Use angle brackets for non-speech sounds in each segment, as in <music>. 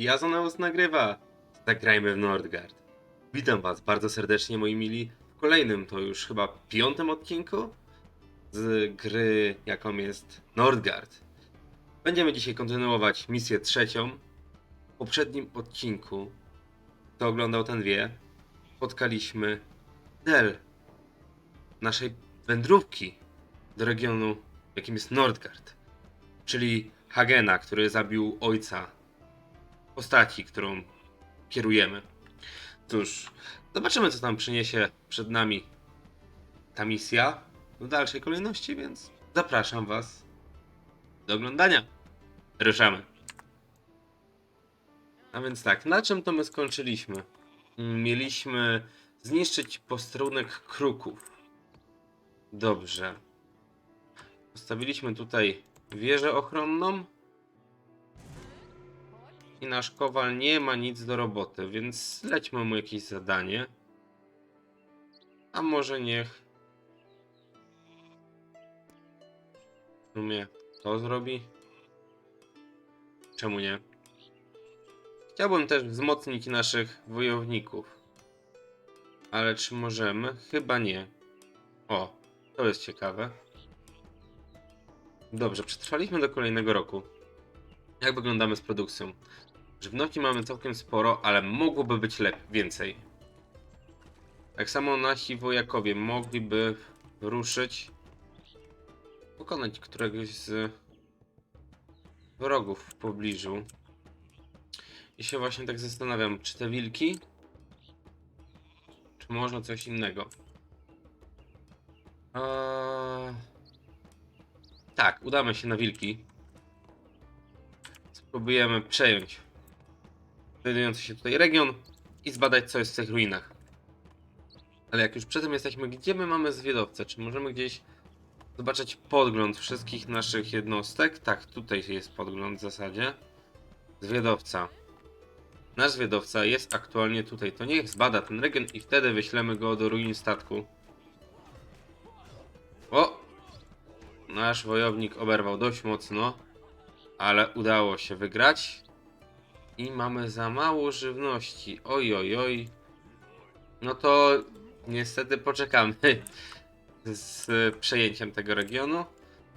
Jazoneus nagrywa. Zagrajmy w Nordgard. Witam was bardzo serdecznie, moi mili, w kolejnym, to już chyba piątym odcinku z gry, jaką jest Nordgard. Będziemy dzisiaj kontynuować misję trzecią. W poprzednim odcinku, kto oglądał ten wie, spotkaliśmy Del naszej wędrówki do regionu, jakim jest Nordgard, czyli Hagena, który zabił ojca postaci, którą kierujemy. Cóż, zobaczymy, co tam przyniesie przed nami ta misja w dalszej kolejności, więc zapraszam Was do oglądania. Ruszamy. A więc tak, na czym to my skończyliśmy? Mieliśmy zniszczyć posterunek kruków. Dobrze. Postawiliśmy tutaj wieżę ochronną. I nasz kowal nie ma nic do roboty, więc lećmy mu jakieś zadanie. A może niech. W sumie to zrobi. Czemu nie? Chciałbym też wzmocnić naszych wojowników. Ale czy możemy? Chyba nie. O, to jest ciekawe. Dobrze, przetrwaliśmy do kolejnego roku. Jak wyglądamy z produkcją? Żywności mamy całkiem sporo, ale mogłoby być lepiej, więcej. Tak samo nasi wojakowie mogliby ruszyć, pokonać któregoś z wrogów w pobliżu. I się właśnie tak zastanawiam, czy te wilki, czy można coś innego. Eee... Tak, udamy się na wilki. Spróbujemy przejąć znajdujący się tutaj region i zbadać co jest w tych ruinach. Ale jak już przy tym jesteśmy, gdzie my mamy zwiadowcę? Czy możemy gdzieś zobaczyć podgląd wszystkich naszych jednostek? Tak, tutaj jest podgląd w zasadzie. Zwiadowca. Nasz zwiadowca jest aktualnie tutaj. To niech zbada ten region i wtedy wyślemy go do ruin statku. O! Nasz wojownik oberwał dość mocno, ale udało się wygrać. I mamy za mało żywności. Oj, oj, oj. No to niestety poczekamy <laughs> z przejęciem tego regionu.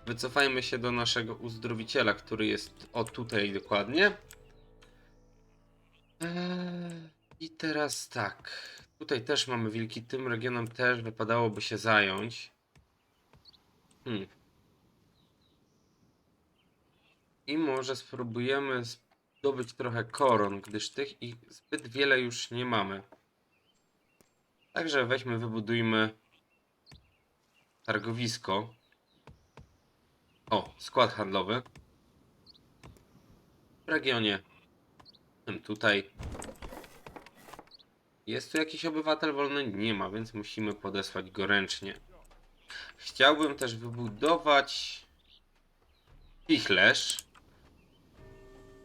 Wycofajmy się do naszego uzdrowiciela, który jest o tutaj dokładnie. Eee, I teraz tak. Tutaj też mamy wilki. Tym regionem też wypadałoby się zająć. Hmm. I może spróbujemy zdobyć trochę koron, gdyż tych ich zbyt wiele już nie mamy. Także weźmy, wybudujmy targowisko. O, skład handlowy. W regionie tutaj. Jest tu jakiś obywatel wolny? Nie ma, więc musimy podesłać go ręcznie. Chciałbym też wybudować pichlerz.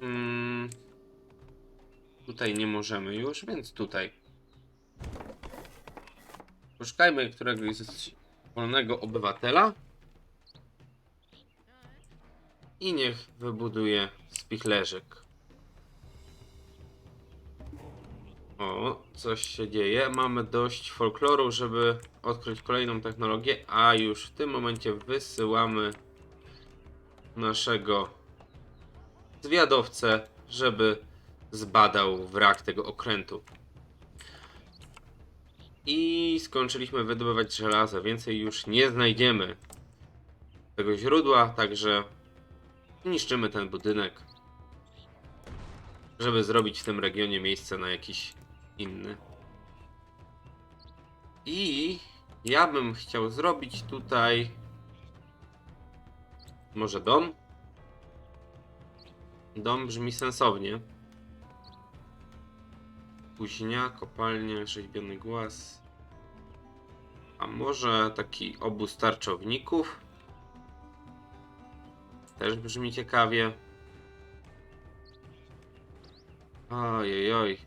Mm, tutaj nie możemy już, więc tutaj. Poszukajmy któregoś wolnego obywatela. I niech wybuduje spichlerzyk. O, coś się dzieje. Mamy dość folkloru, żeby odkryć kolejną technologię, a już w tym momencie wysyłamy naszego zwiadowcę, żeby zbadał wrak tego okrętu. I skończyliśmy wydobywać żelazo. Więcej już nie znajdziemy tego źródła, także niszczymy ten budynek, żeby zrobić w tym regionie miejsce na jakiś inny. I ja bym chciał zrobić tutaj może dom? Dom brzmi sensownie. Kuźnia, kopalnia, rzeźbiony głaz. A może taki obóz tarczowników? Też brzmi ciekawie. Ojej, oj.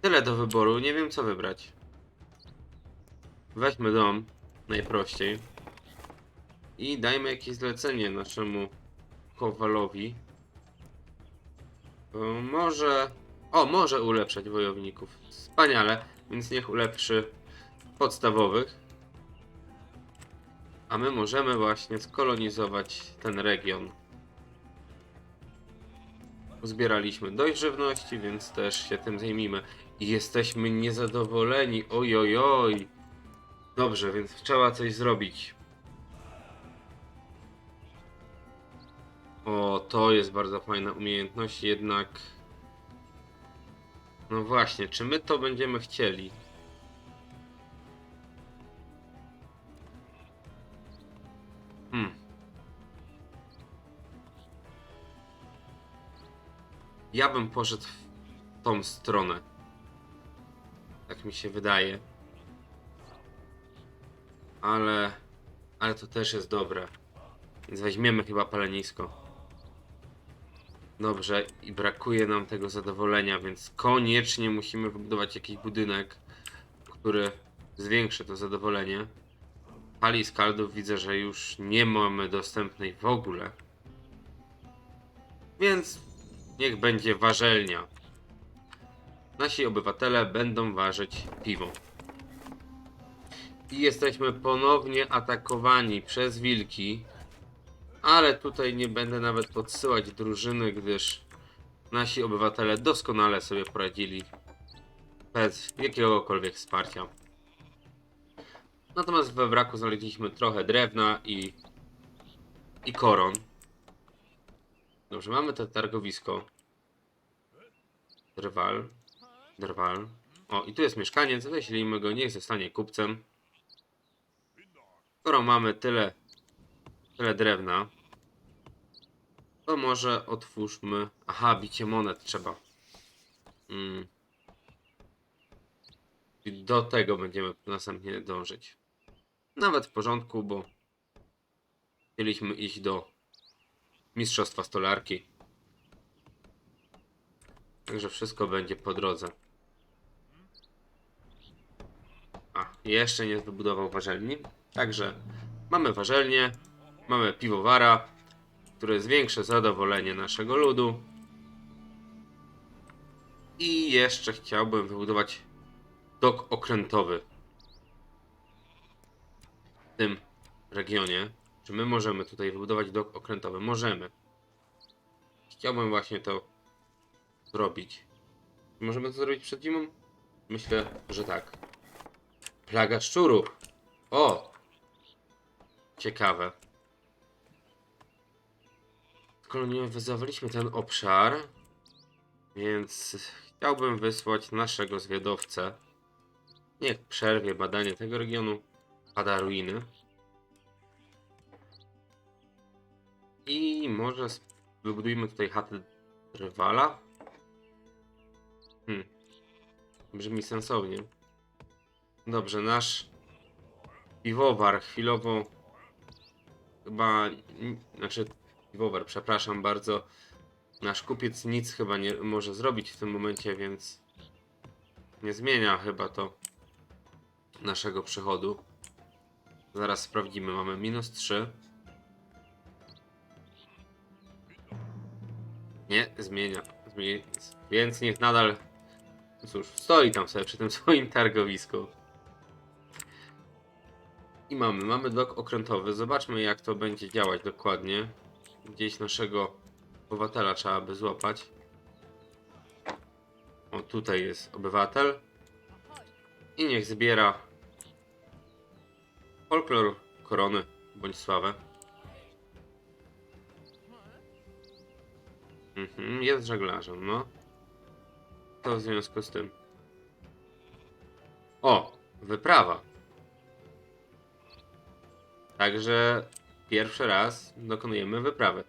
Tyle do wyboru, nie wiem co wybrać. Weźmy dom, najprościej. I dajmy jakieś zlecenie naszemu kowalowi. E, Może O, może ulepszać wojowników. Wspaniale, więc niech ulepszy podstawowych. A my możemy właśnie skolonizować ten region. Uzbieraliśmy dość żywności, więc też się tym zajmijmy. I jesteśmy niezadowoleni. Ojojoj. Dobrze, więc trzeba coś zrobić. O, to jest bardzo fajna umiejętność, jednak... No właśnie, czy my to będziemy chcieli? Hmm. Ja bym poszedł w tą stronę. Tak mi się wydaje. Ale... Ale to też jest dobre. Więc weźmiemy chyba palenisko. Dobrze, i brakuje nam tego zadowolenia, więc koniecznie musimy wybudować jakiś budynek, który zwiększy to zadowolenie. Pali skaldów widzę, że już nie mamy dostępnej w ogóle. Więc niech będzie warzelnia. Nasi obywatele będą ważyć piwo. I jesteśmy ponownie atakowani przez wilki. Ale tutaj nie będę nawet podsyłać drużyny, gdyż nasi obywatele doskonale sobie poradzili bez jakiegokolwiek wsparcia. Natomiast we wraku znaleźliśmy trochę drewna i, i koron. Dobrze, mamy to targowisko. Drwal. Drwal. O, i tu jest mieszkaniec, weźlimy go, niech zostanie kupcem. Skoro mamy tyle, tyle drewna, to może otwórzmy... Aha, bicie monet trzeba. Mm. I do tego będziemy następnie dążyć. Nawet w porządku, bo chcieliśmy iść do Mistrzostwa Stolarki. Także wszystko będzie po drodze. A, jeszcze nie wybudował warzelni. Także mamy warzelnię, mamy piwowara, które zwiększy zadowolenie naszego ludu. I jeszcze chciałbym wybudować dok okrętowy w tym regionie. Czy my możemy tutaj wybudować dok okrętowy? Możemy. Chciałbym właśnie to zrobić. Możemy to zrobić przed zimą? Myślę, że tak. Plaga szczurów. O! Ciekawe. Kolonizowaliśmy ten obszar, więc chciałbym wysłać naszego zwiadowcę. Niech przerwie badanie tego regionu, bada ruiny. I może wybudujmy tutaj chatę rywala. Hmm. Brzmi sensownie. Dobrze, nasz piwowar chwilowo chyba, znaczy piwowar, przepraszam bardzo. Nasz kupiec nic chyba nie może zrobić w tym momencie, więc nie zmienia chyba to naszego przychodu. Zaraz sprawdzimy. Mamy minus 3. Nie, zmienia. Zmieni... Więc niech nadal. Cóż, stoi tam sobie przy tym <laughs> swoim targowisku. I mamy, mamy dok okrętowy. Zobaczmy jak to będzie działać dokładnie. Gdzieś naszego obywatela trzeba by złapać. O, tutaj jest obywatel. I niech zbiera folklor, korony bądź sławę. Mhm, jest żeglarzem, no. To w związku z tym. O, wyprawa. Także pierwszy raz dokonujemy wyprawy.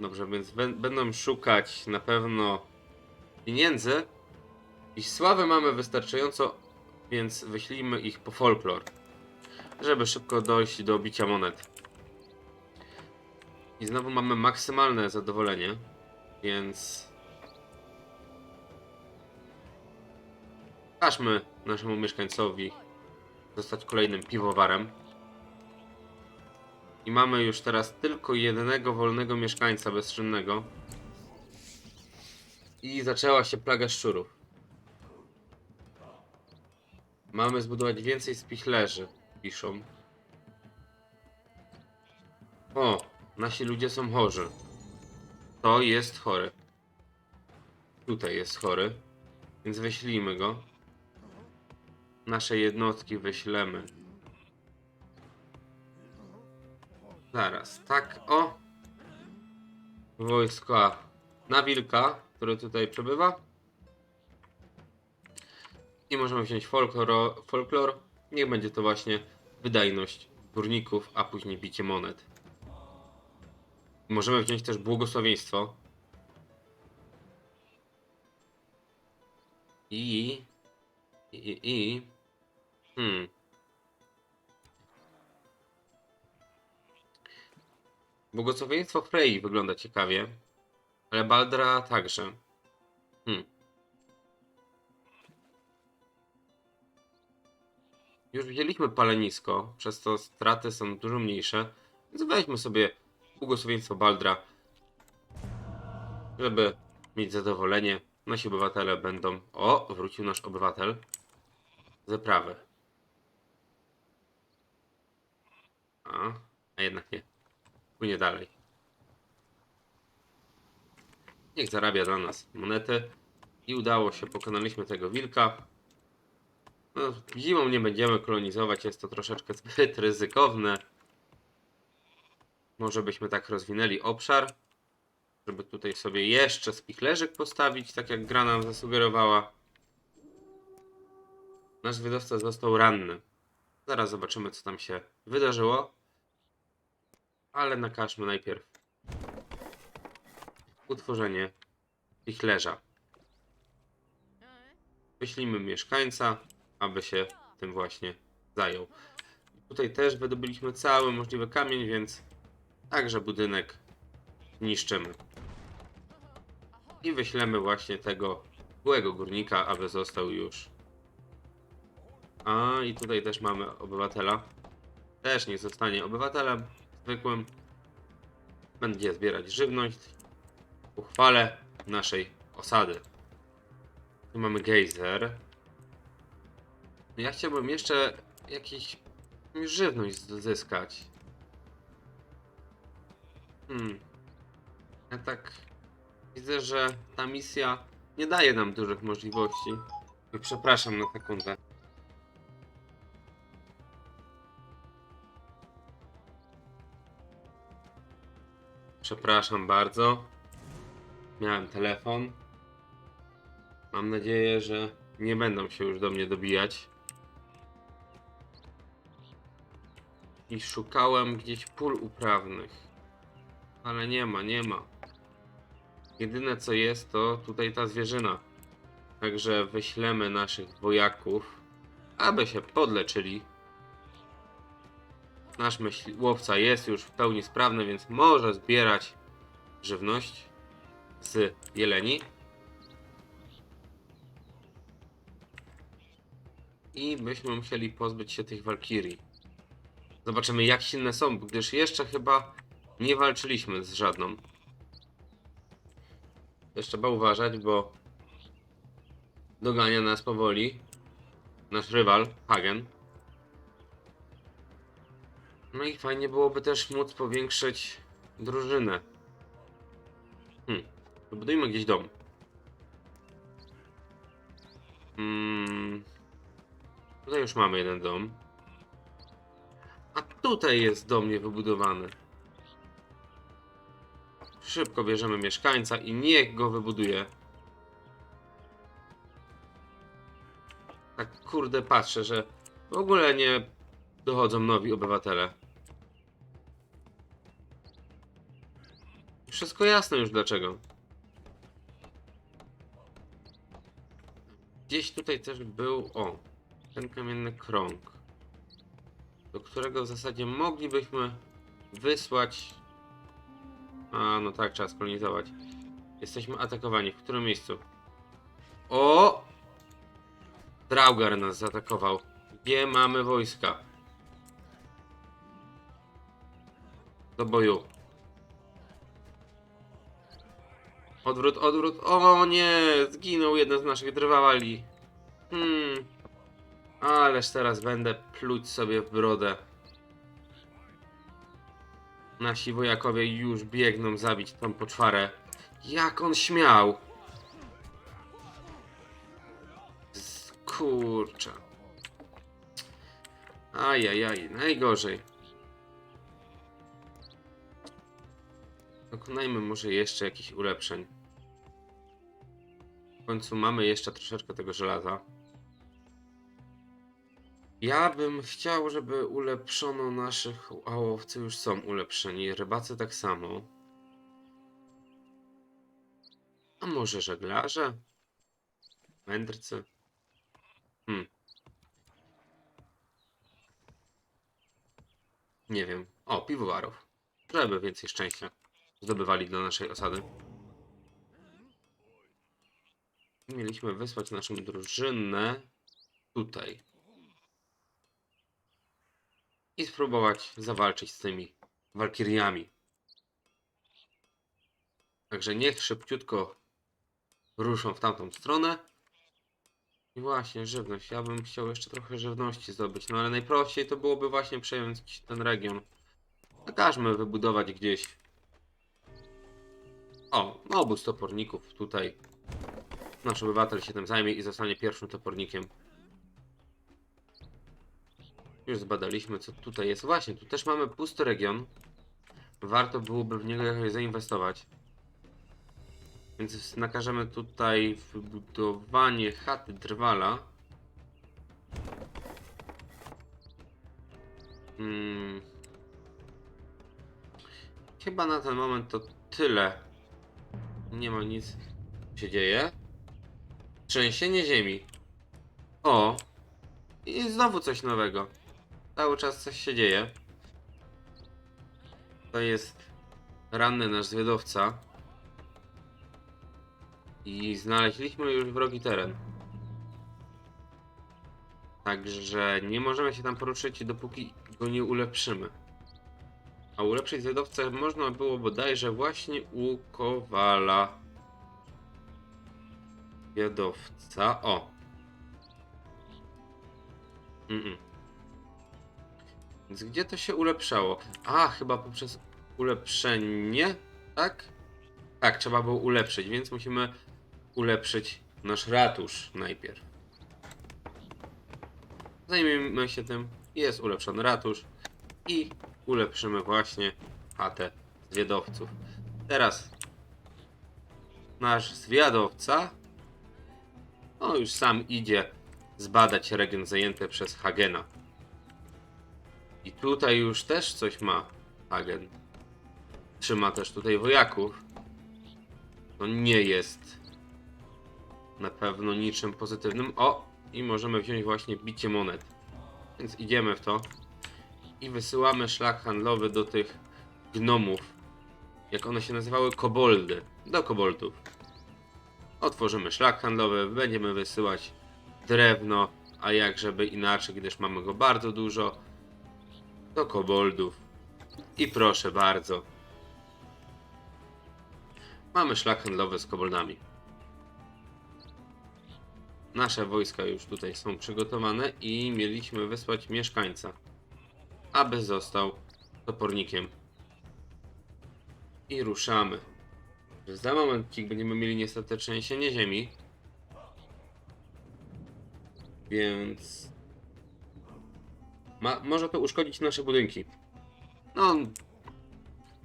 Dobrze, więc bę- będą szukać na pewno pieniędzy. I sławy mamy wystarczająco, więc wyślijmy ich po folklor. Żeby szybko dojść do bicia monet. I znowu mamy maksymalne zadowolenie, więc... Każmy naszemu mieszkańcowi zostać kolejnym piwowarem. I mamy już teraz tylko jednego wolnego mieszkańca bezczynnego. I zaczęła się plaga szczurów. Mamy zbudować więcej spichlerzy, piszą. O, nasi ludzie są chorzy. To jest chory. Tutaj jest chory. Więc wyślijmy go. Nasze jednostki wyślemy. Zaraz, tak, o. Wojska na wilka, który tutaj przebywa. I możemy wziąć folklor, folklor. Niech będzie to właśnie wydajność górników, a później bicie monet. Możemy wziąć też błogosławieństwo. I. I. I. i hmm. Błogosławieństwo Frey wygląda ciekawie, ale Baldra także. Hmm. Już wzięliśmy palenisko, przez to straty są dużo mniejsze, więc weźmy sobie błogosławieństwo Baldra, żeby mieć zadowolenie. Nasi obywatele będą... O, wrócił nasz obywatel. Zeprawy. A, a jednak nie. Płynie dalej. Niech zarabia dla nas monety. I udało się, pokonaliśmy tego wilka. No, zimą nie będziemy kolonizować, jest to troszeczkę zbyt ryzykowne. Może byśmy tak rozwinęli obszar, żeby tutaj sobie jeszcze spichlerzyk postawić, tak jak gra nam zasugerowała. Nasz wydawca został ranny. Zaraz zobaczymy, co tam się wydarzyło. Ale nakażmy najpierw utworzenie spichlerza. Wyślijmy mieszkańca, aby się tym właśnie zajął. Tutaj też wydobyliśmy cały możliwy kamień, więc także budynek niszczymy. I wyślemy właśnie tego byłego górnika, aby został już. A i tutaj też mamy obywatela. Też nie zostanie obywatelem zwykłym. Będzie zbierać żywność w uchwale naszej osady. Tu mamy gejzer. Ja chciałbym jeszcze jakiś żywność zyskać. Hmm. Ja tak widzę, że ta misja nie daje nam dużych możliwości. Przepraszam na sekundę. Przepraszam bardzo. Miałem telefon. Mam nadzieję, że nie będą się już do mnie dobijać. I szukałem gdzieś pól uprawnych. Ale nie ma, nie ma. Jedyne co jest to tutaj ta zwierzyna. Także wyślemy naszych wojaków, aby się podleczyli. Nasz myśliwca jest już w pełni sprawny, więc może zbierać żywność z jeleni. I byśmy musieli pozbyć się tych walkirii. Zobaczymy jak silne są, gdyż jeszcze chyba nie walczyliśmy z żadną. Też trzeba uważać, bo dogania nas powoli nasz rywal, Hagen. No i fajnie byłoby też móc powiększyć drużynę. Hmm. Wybudujmy gdzieś dom. Hmm. Tutaj już mamy jeden dom. A tutaj jest dom niewybudowany. Szybko bierzemy mieszkańca i niech go wybuduje. Tak kurde patrzę, że w ogóle nie dochodzą nowi obywatele. Wszystko jasne już dlaczego. Gdzieś tutaj też był, o, ten kamienny krąg, do którego w zasadzie moglibyśmy wysłać. A, no tak, trzeba skolonizować. Jesteśmy atakowani. W którym miejscu? O! Draugar nas zaatakował. Gdzie mamy wojska? Do boju. Odwrót, odwrót. O nie! Zginął jeden z naszych drwali. Hmm. Ależ teraz będę pluć sobie w brodę. Nasi wojakowie już biegną zabić tą poczwarę. Jak on śmiał! Kurczę. Ajajaj, najgorzej. Dokonajmy może jeszcze jakichś ulepszeń. W końcu mamy jeszcze troszeczkę tego żelaza. Ja bym chciał, żeby ulepszono naszych... A już są ulepszeni, rybacy tak samo. A może żeglarze? Mędrcy? Hmm. Nie wiem. O, piwowarów. Żeby więcej szczęścia zdobywali dla naszej osady. Mieliśmy wysłać naszą drużynę tutaj. I spróbować zawalczyć z tymi walkiriami. Także niech szybciutko ruszą w tamtą stronę. I właśnie, żywność. Ja bym chciał jeszcze trochę żywności zdobyć, no ale najprościej to byłoby właśnie przejąć ten region. Nakażmy wybudować gdzieś. O, no obóz toporników tutaj. Nasz obywatel się tym zajmie i zostanie pierwszym topornikiem. Już zbadaliśmy, co tutaj jest. Właśnie, tu też mamy pusty region. Warto byłoby w niego jakoś zainwestować. Więc nakażemy tutaj wybudowanie chaty drwala. Hmm. Chyba na ten moment to tyle. Nie ma nic. Się dzieje? Trzęsienie ziemi. O! I znowu coś nowego. Cały czas coś się dzieje. To jest ranny nasz zwiadowca. I znaleźliśmy już wrogi teren. Także nie możemy się tam poruszyć, dopóki go nie ulepszymy. A ulepszyć zwiadowcę można było bodajże właśnie u Kowala. Zwiadowca. O! Mm-mm. Więc gdzie to się ulepszało? A, chyba poprzez ulepszenie, tak? Tak, trzeba było ulepszyć, więc musimy ulepszyć nasz ratusz najpierw. Zajmijmy się tym. Jest ulepszony ratusz i ulepszymy właśnie chatę zwiadowców. Teraz nasz zwiadowca no już sam idzie zbadać region zajęty przez Hagena. I tutaj już też coś ma Hagen. Trzyma też tutaj wojaków. To nie jest na pewno niczym pozytywnym. O! I możemy wziąć właśnie bicie monet. Więc idziemy w to. I wysyłamy szlak handlowy do tych gnomów. Jak one się nazywały? Koboldy. Do koboldów. Otworzymy szlak handlowy, będziemy wysyłać drewno, a jak żeby inaczej, gdyż mamy go bardzo dużo, do koboldów. I proszę bardzo. Mamy szlak handlowy z koboldami. Nasze wojska już tutaj są przygotowane i mieliśmy wysłać mieszkańca, aby został topornikiem. I ruszamy. Za momencik będziemy mieli niestety trzęsienie ziemi. Więc... Ma, może to uszkodzić nasze budynki. No...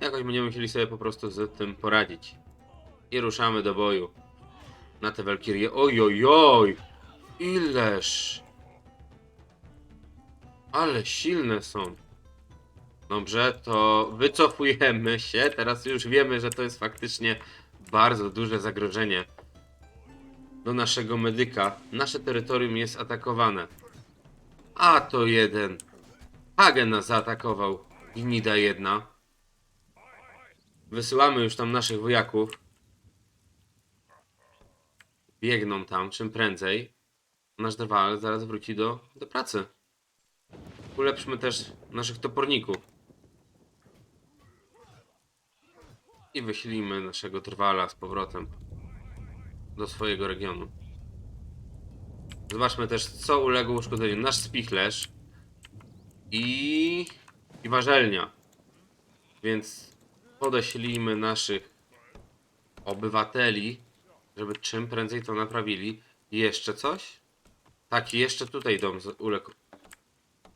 Jakoś będziemy musieli sobie po prostu z tym poradzić. I ruszamy do boju. Na te Walkirie. Oj, oj, oj! Ileż! Ale silne są. Dobrze, to wycofujemy się. Teraz już wiemy, że to jest faktycznie bardzo duże zagrożenie do naszego medyka. Nasze terytorium jest atakowane. A to jeden. Hagen nas zaatakował. Gnida jedna. Wysyłamy już tam naszych wojaków. Biegną tam czym prędzej. Nasz drwal zaraz wróci do, do pracy. Ulepszmy też naszych toporników. I wyślijmy naszego trwala z powrotem do swojego regionu. Zobaczmy też, co uległo uszkodzeniu. Nasz spichlerz i, i warzelnia. Więc podeślijmy naszych obywateli, żeby czym prędzej to naprawili. Jeszcze coś? Tak, jeszcze tutaj dom uległ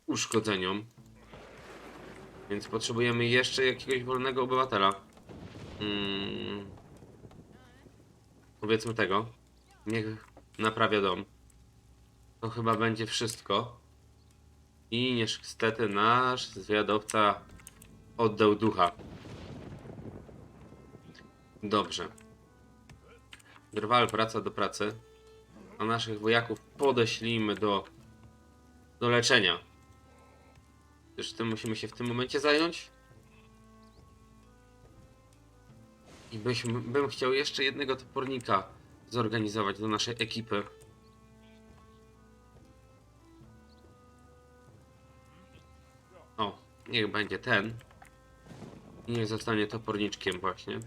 uszkodzeniom. Więc potrzebujemy jeszcze jakiegoś wolnego obywatela. Mm. Powiedzmy tego. Niech naprawia dom. To chyba będzie wszystko. I niestety nasz zwiadowca oddał ducha. Dobrze. Drwal wraca do pracy. A naszych wojaków podeślijmy do, do leczenia. Też tym musimy się w tym momencie zająć. I byśmy, bym chciał jeszcze jednego topornika zorganizować do naszej ekipy. O, niech będzie ten. Niech zostanie toporniczkiem właśnie.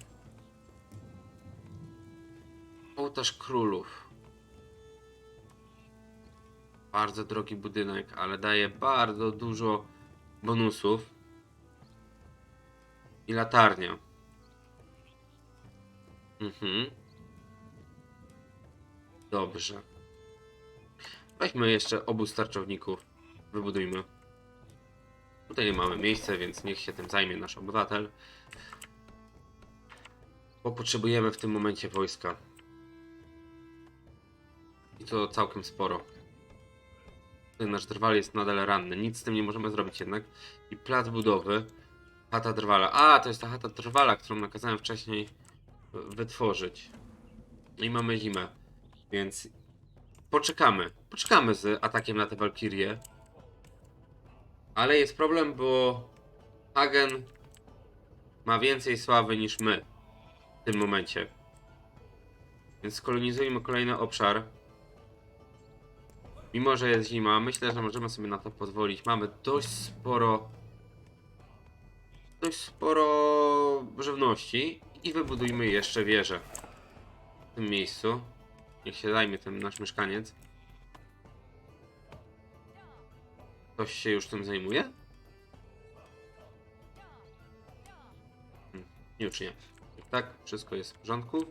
Ołtarz królów. Bardzo drogi budynek, ale daje bardzo dużo bonusów. I latarnia. Mhm. Dobrze. Weźmy jeszcze obóz tarczowników. Wybudujmy. Tutaj nie mamy miejsca, więc niech się tym zajmie nasz obywatel. Bo potrzebujemy w tym momencie wojska. I to całkiem sporo. Ten nasz drwal jest nadal ranny. Nic z tym nie możemy zrobić jednak. I plac budowy. Chata drwala. A, to jest ta chata drwala, którą nakazałem wcześniej wytworzyć. I mamy zimę. Więc poczekamy. Poczekamy z atakiem na te Walkirie. Ale jest problem, bo Hagen ma więcej sławy niż my w tym momencie. Więc kolonizujmy kolejny obszar. Mimo, że jest zima, myślę, że możemy sobie na to pozwolić. Mamy dość sporo dość sporo żywności i wybudujmy jeszcze wieżę w tym miejscu. Niech się zajmie ten nasz mieszkaniec. Ktoś się już tym zajmuje? Hmm, nie. Tak, wszystko jest w porządku.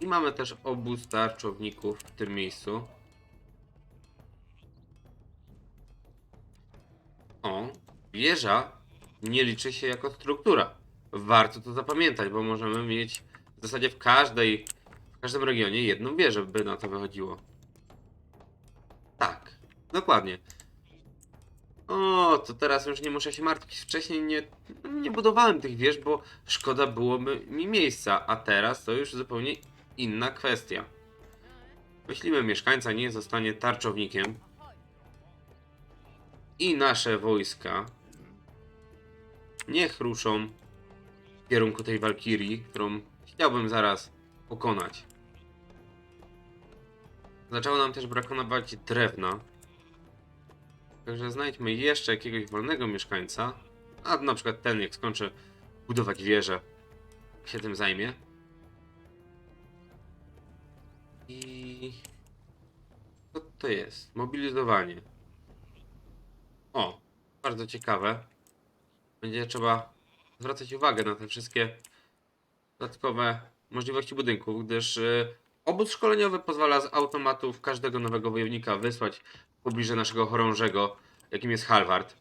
I mamy też obóz tarczowników w tym miejscu. O, wieża nie liczy się jako struktura. Warto to zapamiętać, bo możemy mieć w zasadzie w każdej, w każdym regionie jedną wieżę, by na to wychodziło. Tak, dokładnie. O, to teraz już nie muszę się martwić. Wcześniej nie, nie budowałem tych wież, bo szkoda byłoby mi miejsca, a teraz to już zupełnie inna kwestia. Wyślimy mieszkańca, nie zostanie tarczownikiem. I nasze wojska niech ruszą w kierunku tej Walkirii, którą chciałbym zaraz pokonać. Zaczęło nam też brakować drewna. Także znajdźmy jeszcze jakiegoś wolnego mieszkańca. A na przykład ten, jak skończy budować wieżę, się tym zajmie. I... Co to jest? Mobilizowanie. O, bardzo ciekawe. Będzie trzeba zwracać uwagę na te wszystkie dodatkowe możliwości budynków, gdyż y, obóz szkoleniowy pozwala z automatów każdego nowego wojownika wysłać w pobliże naszego chorążego, jakim jest Halvard.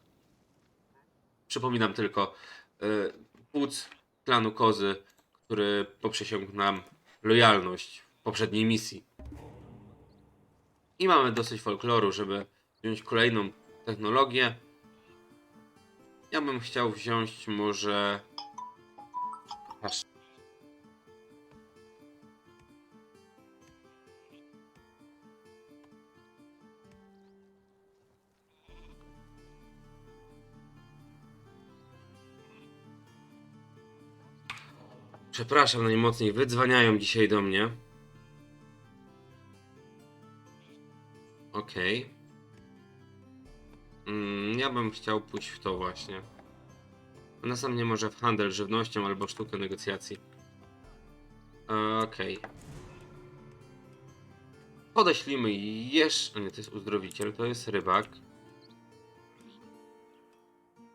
Przypominam tylko, y, płuc klanu Kozy, który poprzysiągł nam lojalność w poprzedniej misji. I mamy dosyć folkloru, żeby wziąć kolejną technologię. Ja bym chciał wziąć może. Aż. Przepraszam najmocniej, wydzwaniają dzisiaj do mnie. Okej. Ja bym chciał pójść w to właśnie. Następnie może w handel żywnością albo sztukę negocjacji. Okej. Podeślimy jeszcze... Nie, to jest uzdrowiciel, to jest rybak.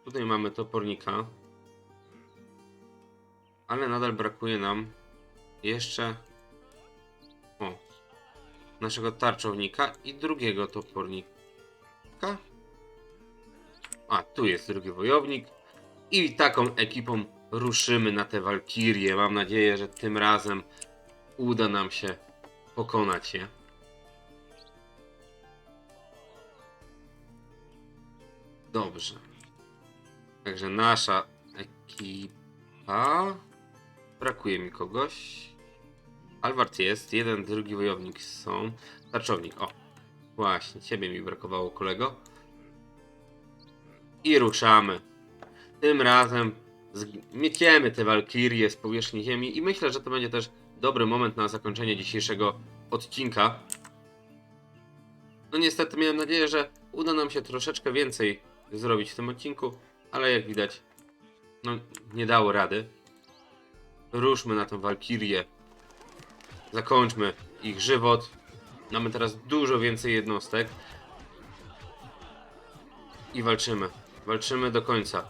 Tutaj mamy topornika. Ale nadal brakuje nam jeszcze... O. Naszego tarczownika i drugiego topornika. A, tu jest drugi wojownik. I taką ekipą ruszymy na te walkirie. Mam nadzieję, że tym razem uda nam się pokonać je. Dobrze. Także nasza ekipa. Brakuje mi kogoś. Alwart jest, jeden, drugi wojownik są. Tarczownik, o. Właśnie, ciebie mi brakowało, kolego. I ruszamy. Tym razem zmieciemy te walkirie z powierzchni ziemi i myślę, że to będzie też dobry moment na zakończenie dzisiejszego odcinka. No niestety miałem nadzieję, że uda nam się troszeczkę więcej zrobić w tym odcinku, ale jak widać, no nie dało rady. Ruszmy na tą walkirię. Zakończmy ich żywot. Mamy teraz dużo więcej jednostek. I walczymy. Walczymy do końca.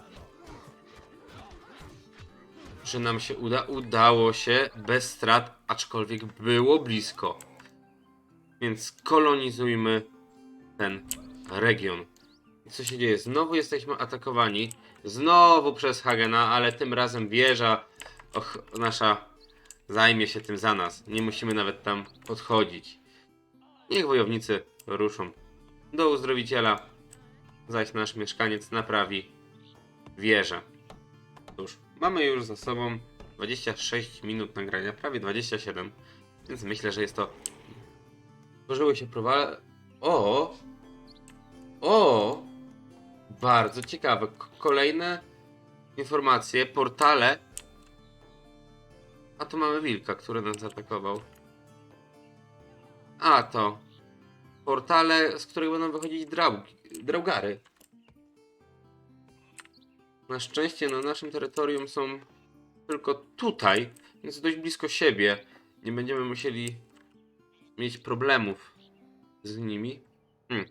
Czy nam się uda? Udało się bez strat, aczkolwiek było blisko. Więc kolonizujmy ten region. Co się dzieje? Znowu jesteśmy atakowani. Znowu przez Hagena, ale tym razem wieża och, nasza zajmie się tym za nas. Nie musimy nawet tam podchodzić. Niech wojownicy ruszą do uzdrowiciela, zaś nasz mieszkaniec naprawi wieżę. Cóż, mamy już za sobą 26 minut nagrania, prawie 27, więc myślę, że jest to... Tworzyły się prowal... O! O! Bardzo ciekawe. Kolejne informacje, portale. A tu mamy wilka, który nas zaatakował. A to. Portale, z których będą wychodzić draugi, draugary. Na szczęście na naszym terytorium są tylko tutaj, więc dość blisko siebie. Nie będziemy musieli mieć problemów z nimi. Hmm.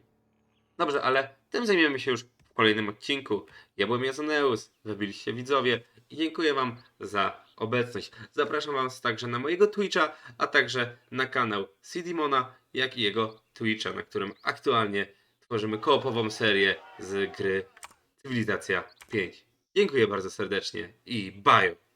Dobrze, ale tym zajmiemy się już w kolejnym odcinku. Ja byłem Jazoneus, wy byliście widzowie i dziękuję wam za obecność. Zapraszam was także na mojego Twitcha, a także na kanał Sidimona, jak i jego Twitcha, na którym aktualnie tworzymy koopową serię z gry Cywilizacja 5. Dziękuję bardzo serdecznie i bye!